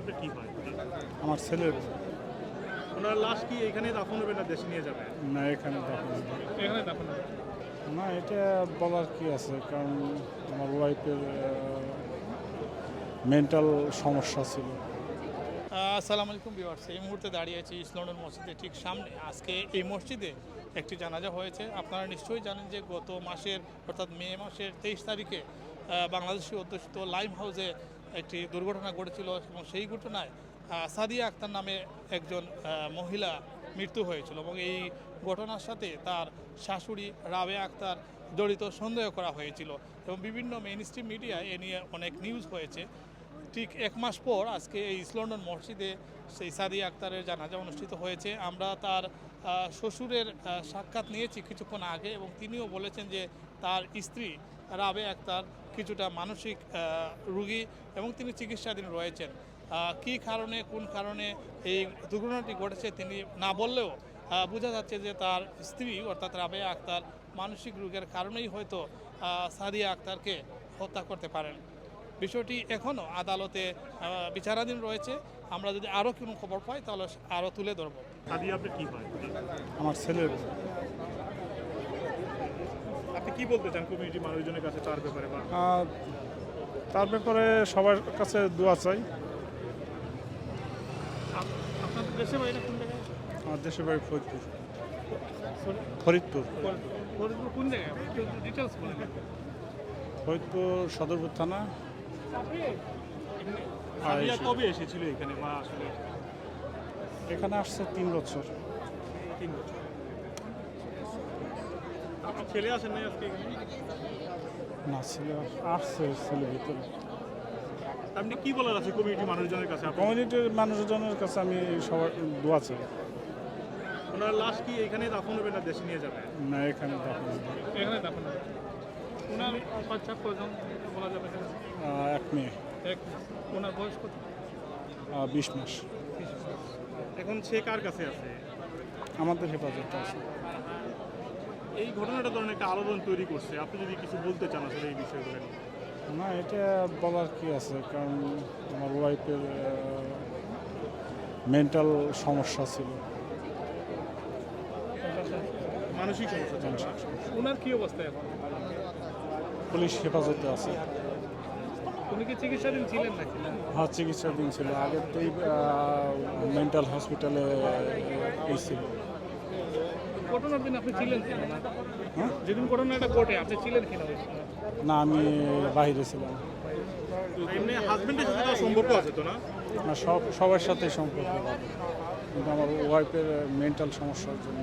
আপনার কি হয় আমার ছেলের ওনার লাশ কি এখানে দাফন হবে না দেশে নিয়ে যাবে? না এখানে দাফন হবে। এখানে দাফন হবে? না এটা বলার কি আছে? কারণ আমার ওয়াইফের মেন্টাল সমস্যা ছিল। আসসালামু আলাইকুম ভিউয়ার্স এই মুহূর্তে দাঁড়িয়ে আছি ইস্ট লন্ডন মসজিদের ঠিক সামনে। আজকে এই মসজিদে একটি জানাজা হয়েছে। আপনারা নিশ্চয়ই জানেন যে গত মাসের অর্থাৎ মে মাসের তেইশ তারিখে বাংলাদেশি অধ্যুষিত লাইম হাউসে একটি দুর্ঘটনা ঘটেছিল এবং সেই ঘটনায় সাদিয়া আক্তার নামে একজন মহিলা মৃত্যু হয়েছিল এবং এই ঘটনার সাথে তার শাশুড়ি রাবে আক্তার জড়িত সন্দেহ করা হয়েছিল এবং বিভিন্ন মেইন স্ট্রিম মিডিয়ায় এ নিয়ে অনেক নিউজ হয়েছে। ঠিক এক মাস পর আজকে এই ইস্ট লন্ডন মসজিদে সেই সাদি আক্তারের জানাজা অনুষ্ঠিত হয়েছে। আমরা তার শ্বশুরের সাক্ষাৎ নিয়েছি কিছুক্ষণ আগে এবং তিনিও বলেছেন যে তার স্ত্রী রাবে আক্তার কিছুটা মানসিক রুগী এবং তিনি চিকিৎসাধীন রয়েছেন। কী কারণে, কোন কারণে এই দুর্ঘটনাটি ঘটেছে তিনি না বললেও বোঝা যাচ্ছে যে তার স্ত্রী অর্থাৎ রাবে আক্তার মানসিক রোগের কারণেই হয়তো সাদিয়া আক্তারকে হত্যা করতে পারেন। বিষয়টি এখনও আদালতে বিচারাধীন রয়েছে। আমরা যদি আরও কোনো খবর পাই তাহলে আরও তুলে ধরবো। হয় আমার ছেলের আপনি কি বলতে চান কমিউনিটি মানুষজনের কাছে তার ব্যাপারে তার ব্যাপারে সবার কাছে দোয়া চাই। আপনাদের দেশে বাইরে কোন জায়গায়? আমার দেশের বাড়ি ফরিদপুর। ফরিদপুর। ফরিদপুর কোন জায়গায়? ডিটেলস বলেন। ফরিদপুর সদরপুর থানা। কবে এসেছিল এখানে? বা আসলে এখানে আসছে তিন বছর। তিন বছর। আপনার ছেলে আসেন নাই আজকে না ছেলে আসছে ছেলে ভিতরে। আপনি কি বলার আছে কমিউনিটি মানুষজনের কাছে? কমিউনিটির মানুষজনের কাছে আমি সবার দোয়া চাই। ওনার লাশ কি এখানে দাফন হবে না দেশে নিয়ে যাবে? না এখানে দাফন এখানে দাফন হবে। ওনার বাচ্চা কজন বলা যাবে? এক মেয়ে। এক ওনার বয়স কত? বিশ মাস। এখন সে কার কাছে আছে? আমাদের হেফাজতে আছে। এই ঘটনাটা ধরনের একটা আলোড়ন তৈরি করছে। আপনি যদি কিছু বলতে চান আসলে এই বিষয়গুলো না এটা বলার কি আছে? কারণ আমার ওয়াইফের মেন্টাল সমস্যা ছিল। মানসিক সমস্যা। ওনার কি অবস্থা এখন? পুলিশ হেফাজতে আছে। উনি কি চিকিৎসাধীন ছিলেন নাকি? হ্যাঁ চিকিৎসাধীন ছিল। আগেতেই মেন্টাল হসপিটালে এই ছিল। ঘটনার দিন আপনি ছিলেন হ্যাঁ? যেদিন ঘটনাটা ঘটে আপনি ছিলেন কিনা না? আমি বাইরে ছিলাম। এমনি হাজবেন্ডের সাথে সম্পর্ক আছে তো না? না সব সবার সাথে সম্পর্ক। কিন্তু আমার ওয়াইফের মেন্টাল সমস্যার জন্য।